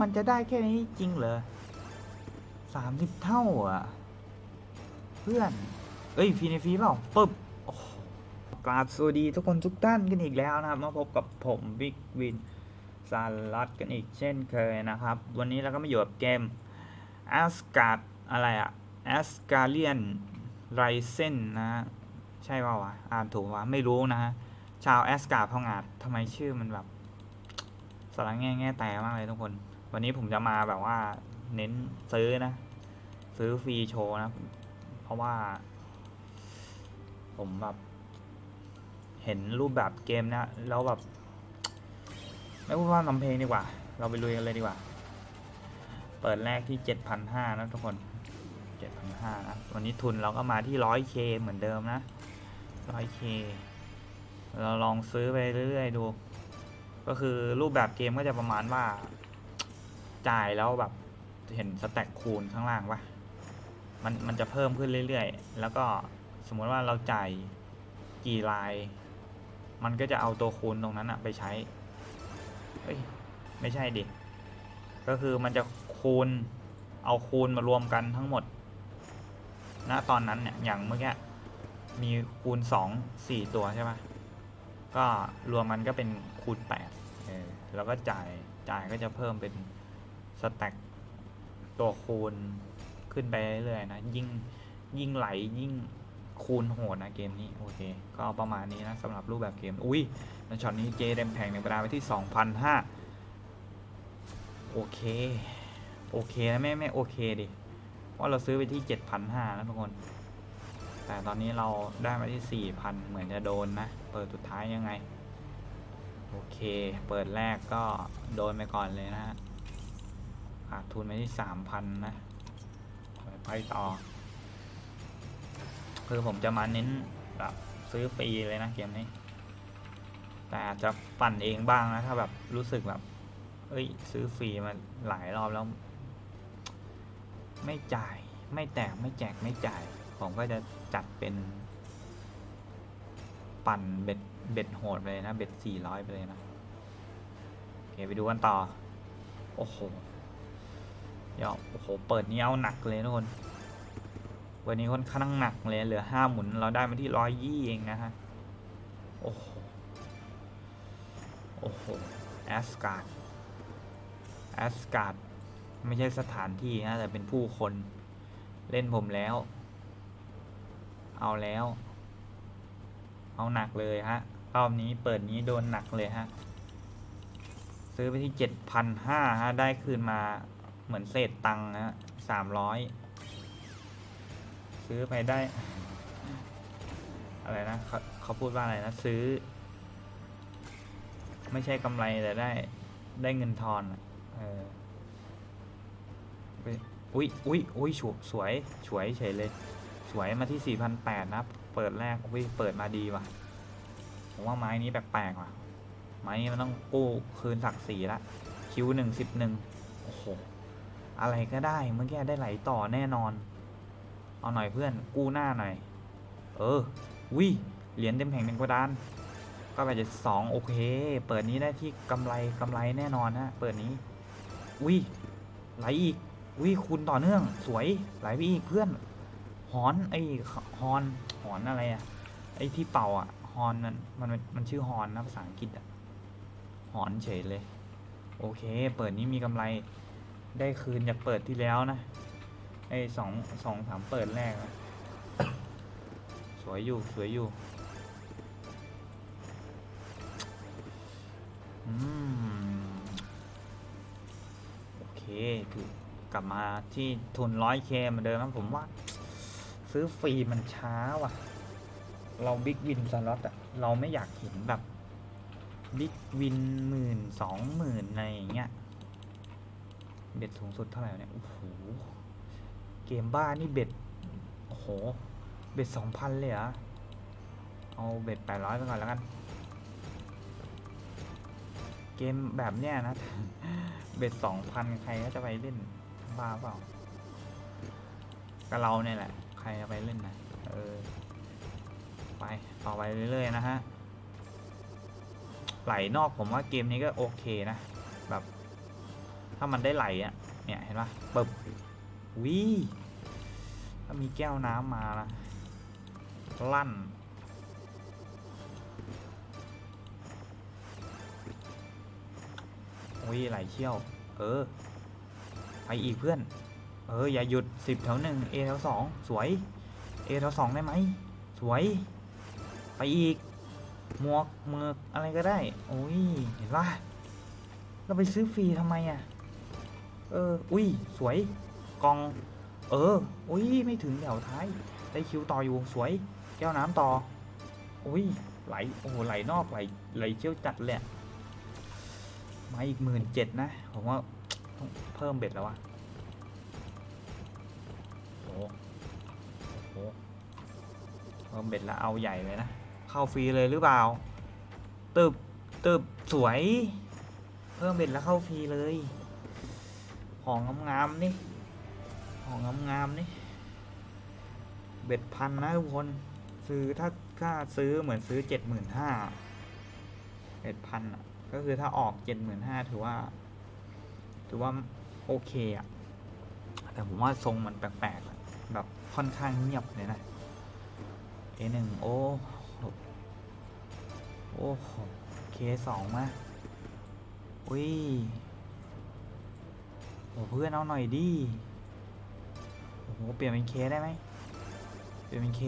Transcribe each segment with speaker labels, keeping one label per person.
Speaker 1: มันจะได้แค่นี้จริงเหรอสามสิบเท่าอะ เพื่อน เอ้ย ฟีในฟีเปล่าปึ๊บกราบสวัสดีทุกคนทุกท่านกันอีกแล้วนะครับมาพบกับผมบิ๊กวินซาลัดกันอีกเช่นเคยนะครับ วันนี้เราก็มาอยู่กับเกม a s g a r d อะไรอะ a s g a r i a n Ryzen นะฮะใช่ป่าวะอ่านถูกวะไม่รู้นะฮะชาวแอสการ์ดพังงาดทำไมชื่อมันแบบสาระแง่แง่แต่มากเลยทุกคน วันนี้ผมจะมาแบบว่าเน้นซื้อนะ ซื้อฟรีโชว์นะ เพราะว่า ผมแบบ เห็นรูปแบบเกมนะแล้วแบบ ไม่พูดว่าลำเพลงดีกว่า เราไปลุยกันเลยดีกว่า เปิดแรกที่เจ็ดพันห้านะทุกคนเจ็ดพันห้านะ วันนี้ทุนเราก็มาที่ร้อยเคเหมือนเดิมนะร้อยเคเราลองซื้อไปเรื่อยๆดู ก็คือรูปแบบเกมก็จะประมาณว่า จ่ายแล้วแบบเห็นสแต็กคูณข้างล่างปะมันมันจะเพิ่มขึ้นเรื่อยๆ แล้วก็สมมติว่าเราจ่ายกี่ลาย มันก็จะเอาตัวคูณตรงนั้นอะไปใช้ เฮ้ย ไม่ใช่ดิ ก็คือมันจะคูณเอาคูณมารวมกันทั้งหมดณตอนนั้นเนี่ยอย่างเมื่อกี้มีคูณสองสี่ตัวใช่ปะก็รวมมันก็เป็นคูณแปดเออแล้วก็จ่ายจ่ายก็จะเพิ่มเป็น สแต็กตัวคูณขึ้นไปเรื่อยๆนะ ยิ่งยิ่งไหลยิ่งคูณโหดนะเกมนี้ โอเค ก็ประมาณนี้นะสำหรับรูปแบบเกม อุ้ยในช็อตนี้เจเดมแพงในเวลาไปที่ 2,500 โอเค โอเคนะไม่ไม่โอเคดิว่าเราซื้อไปที่ 7,500แล้วทุกคน แต่ตอนนี้เราได้มาที่ 4,000 เหมือนจะโดนนะ เปิดสุดท้ายยังไง โอเค เปิดแรกก็โดนไปก่อนเลยนะฮะ ขาดทุนไปที่3,000นะ ไปต่อ คือผมจะมาเน้นแบบซื้อฟรีเลยนะเกมนี้ แต่อาจจะปั่นเองบ้างนะ ถ้าแบบรู้สึกแบบ เอ้ย ซื้อฟรีมาหลายรอบแล้ว ไม่จ่าย ไม่แตก ไม่แจก ไม่จ่าย ผมก็จะจัดเป็น ปั่นเบ็ด เบ็ดโหดไปเลยนะ เบ็ดสี่ร้อยไปเลยนะ โอเค ไปดูกันต่อ โอ้โห เดี๋ยวโอ้โห เปิดนี้เอาหนักเลยทุกคน วันนี้ค่อนข้างหนักเลยเหลือห้าหมุนเราได้มาที่ร้อยยี่เองนะฮะ โอ้โห โอ้โห แอสการ์ด แอสการ์ด ไม่ใช่สถานที่นะแต่เป็นผู้คน เล่นผมแล้ว เอาแล้ว เอาหนักเลยฮะ รอบนี้เปิดนี้โดนหนักเลยฮะ ซื้อไปที่เจ็ดพันห้าฮะ ได้คืนมา เหมือนเศษตังค์นะฮะสามร้อยซื้อไปได้ อะไรนะเขาเขาพูดว่าอะไรนะ ซื้อ ไม่ใช่กำไรแต่ได้ ได้เงินทอนเออไปอุ้ยอุ้ยอุ้ยฉวสวยสวยเฉยเลย สวยมาที่สี่พันแปดนะเปิดแรกอุ้ยเปิดมาดีว่ะผมว่าไม้นี้แปลกๆว่ะ ไม้นี้มันต้องกู้คืนศักดิ์ศรีละคิวหนึ่งสิบหนึ่งโอ้โห อะไรก็ได้เมื่อกี้ได้ไหลต่อแน่นอน เอาหน่อยเพื่อนกู้หน้าหน่อย เออวิเหรียญเต็มแผงหนึ่งกระดานก็ไปจะสองโอเค เปิดนี้ได้ที่กำไรกำไรแน่นอนฮะเปิดนี้วิไหลอีกวิคูณต่อเนื่อง สวยไหลไปอีกเพื่อนหอนไอ้ฮอนหอนอะไรอะไอ้ที่เป่าอะฮอนมันมันมันชื่อฮอนนะภาษาอังกฤษอะหอนเฉยเลย โอเค เปิดนี้มีกำไร ได้คืนจากเปิดที่แล้วนะไอ้สองสองสามเปิดแรกนะสวยอยู่สวยอยู่อืมโอเคถือกลับมาที่ทุนร้อยเคเหมือนเดิมนะผมว่า ซื้อฟรีมันช้าว่ะ เราบิ๊กวินสล็อตอะเราไม่อยากเห็นแบบบิ๊กวินหมื่นสองหมื่นอะไรอย่างเงี้ย เบ็ดสูงสุดเท่าไหร่เนี่ย โอ้โห เกมบ้านี่เบ็ด โอ้โห เบ็ดสองพันเลยเหรอ เอาเบ็ดแปดร้อยไปก่อนแล้วกัน เกมแบบเนี้ยนะ เบ็ดสองพันใครก็จะไปเล่นบ้าเปล่าก็เราเนี่ยแหละ ใครจะไปเล่นนะ เออ ไป ต่อไปเรื่อยๆนะฮะ ไหลนอกผมว่าเกมนี้ก็โอเคนะ แบบ ถ้ามันได้ไหลอะ เนี่ยเห็นปะปึบวิถ้ามีแก้วน้ำมานะลั่น อุ้ยไหลเชี่ยว เออ ไปอีกเพื่อน เออ อย่าหยุดสิบแถวหนึ่งเอแถวสองสวยเอแถวสองได้ไหม สวย ไปอีก หมวกเมือกอะไรก็ได้ โอ้ย เห็นปะเราไปซื้อฟรีทำไมอะ เออ อุ้ย สวย กอง เออ อุ้ย ไม่ถึงแถวท้าย ได้คิวต่ออยู่ สวย แก้วน้ำต่อ อุ้ย ไหล โอ้โห ไหลนอก ไหล ไหลเชี่ยวจัดเลยอะมาอีกหมื่นเจ็ดนะ ผมว่าต้องเพิ่มเบ็ดแล้ววะโอ้โหโอ้โห เพิ่มเบ็ดแล้วเอาใหญ่เลยนะ เข้าฟรีเลยหรือเปล่า ตึบ ตึบ สวย เพิ่มเบ็ดแล้วเข้าฟรีเลย ของงามๆนี่ ของงามๆนี่ เบ็ดพันนะทุกคน ซื้อถ้าถ้าซื้อเหมือนซื้อเจ็ดหมื่นห้าเบ็ดพันอะ ก็คือถ้าออกเจ็ดหมื่นห้าถือว่า ถือว่าโอเคอะ แต่ผมว่าทรงมันแปลกๆ แบบค่อนข้างเงียบเลยนะ A หนึ่งโอ้โหโอ้โหเคสองมาอุ้ย โอ้เพื่อนเอาหน่อยดิโอ้โหเปลี่ยนเป็นเคได้ไหมเปลี่ยนเป็นเค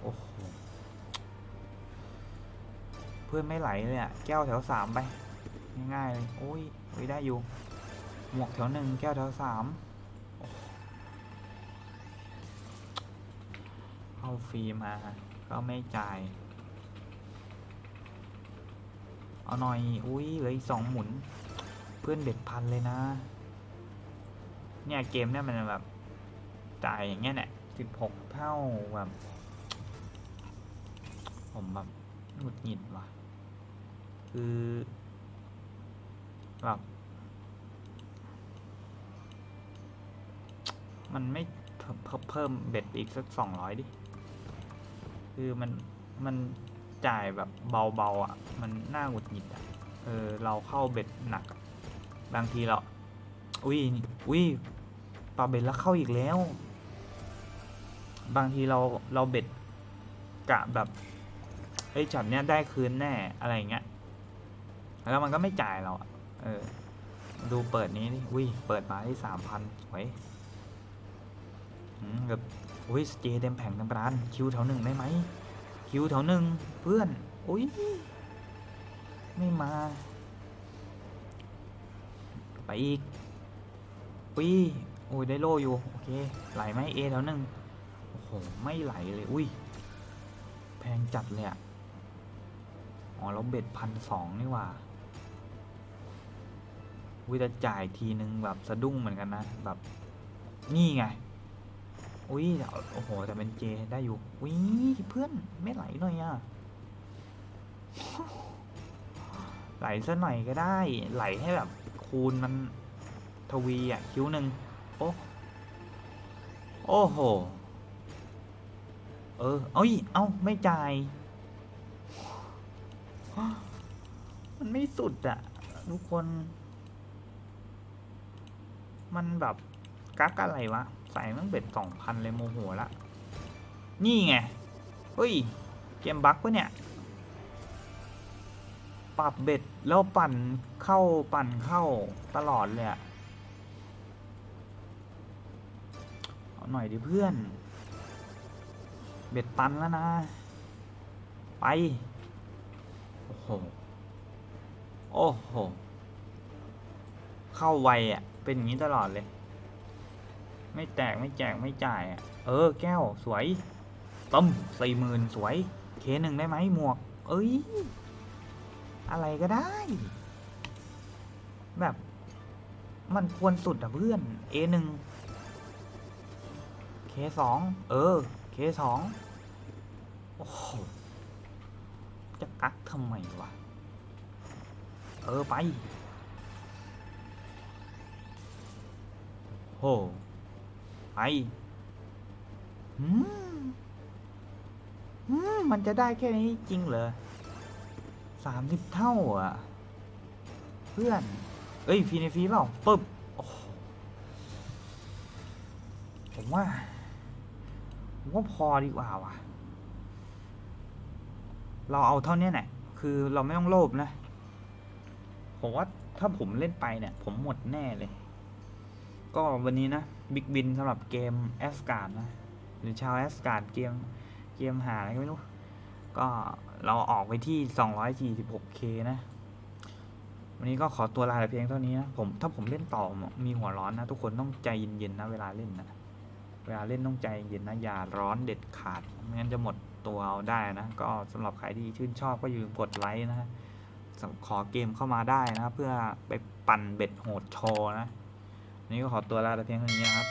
Speaker 1: โอ้โหเพื่อนไม่ไหลเลยอะแก้วแถวสามไปง่ายๆเลยโอ้ยโอ้ยได้อยู่หมวกแถวหนึ่งแก้วแถวสามโอ้โหเข้าฟรีมาก็ไม่จ่ายเอาหน่อย อุ้ยเหลืออีกสองหมุน พื่อนเบ็ดพันเลยนะ เนี่ยเกมเนี่ยมันแบบจ่ายอย่างเงี้ยแหละสิบหกเท่าแบบผมแบบหงุดหงิดว่ะ คือแบบมันไม่เพิ่มเบ็ดอีกสักสองร้อยดิ คือมันมันจ่ายแบบเบาๆอะ มันน่าหงุดหงิดอะ เออ เราเข้าเบ็ดหนัก บางทีเราอุ้ยอุ้ยปลาเบ็ดแล้วเข้าอีกแล้ว บางทีเราเราเบ็ดกะแบบเอ้ยช็อตเนี้ยได้คืนแน่อะไรเงี้ยแล้วมันก็ไม่จ่ายเราอะเออ ดูเปิดนี้ดิอุ้ยเปิดมาที่สามพันไว้ยอืมแบบอุ้ยสเจเต็มแผงเต็มร้าน คิวแถวหนึ่งได้ไหมคิวแถวหนึ่งเพื่อน อุ้ยไม่มา ไปอีกอุ้ยโอ้ยได้โล่อยู่ โอเค ไหลไหมเอแถวหนึ่งโอ้โห ไม่ไหลเลย อุ้ย แพงจัดเลยอะอ๋อเราเบ็ดพันสองนี่ว่าวิจะจ่ายทีนึงแบบสะดุ้งเหมือนกันนะ แบบนี่ไง อุ้ยโอ้โห แต่เป็นเจได้อยู่ อุ้ยเพื่อนไม่ไหลหน่อยอะไหลซะหน่อยก็ได้ ไหลให้แบบ คูณมันทวีอะ คิ้วหนึ่งโอ้โอ้โห เออ เอ้ย เอ้า ไม่จ่าย มันไม่สุดอะทุกคน มันแบบกักอะไรวะ ใส่มันเบ็ดสองพันเลยโมโหละ นี่ไง เฮ้ย เกมบั๊กปะเนี่ย ปรับเบ็ดแล้วปั่นเข้าปั่นเข้าตลอดเลยอะเอาหน่อยดิเพื่อน เบ็ดตันแล้วนะ ไป โอ้โห โอ้โห เข้าไวอะ่ะเป็นอย่างนี้ตลอดเลย ไม่แตกไม่แจกไม่จ่ายอะเออ แก้วสวยต้มสี่หมื่นสวย เคหนึ่งได้ไหมหมวก เอ้ย อะไรก็ได้ แบบ มันควรสุดอะเพื่อน A หนึ่ง K สองเออ K สองโอ้โหจะกักทำไมวะ เออไป โห ไปหืมหืมมันจะได้แค่นี้จริงเหรอ สามสิบเท่าอะ เพื่อน เอ้ย ฟีในฟีเปล่าปึ๊บโอ้โหผมว่า ผมว่าพอดีกว่าว่ะ เราเอาเท่านี้แหละคือเราไม่ต้องโลภนะ ผมว่าถ้าผมเล่นไปเนี่ย ผมหมดแน่เลย ก็วันนี้นะบิ๊กบินสำหรับเกมแอสการ์ดนะ หรือชาวแอสการ์ดเกมเกมหาอะไรก็ไม่รู้ ก็ เราออกไปที่ 246k นะ วันนี้ก็ขอตัวลาแต่เพียงเท่านี้นะ ผมถ้าผมเล่นต่อมีหัวร้อนนะ ทุกคนต้องใจเย็นๆนะเวลาเล่นนะ เวลาเล่นต้องใจเย็นนะอย่าร้อนเด็ดขาดไม่งั้นจะหมดตัวเอาได้นะ ก็สำหรับใครที่ชื่นชอบก็อย่าลืมกดไลค์นะ ขอเกมเข้ามาได้นะ เพื่อไปปั่นเบ็ดโหดโชว์นะวันนี้ก็ขอตัวลาแต่เพียงเท่านี้นะครับ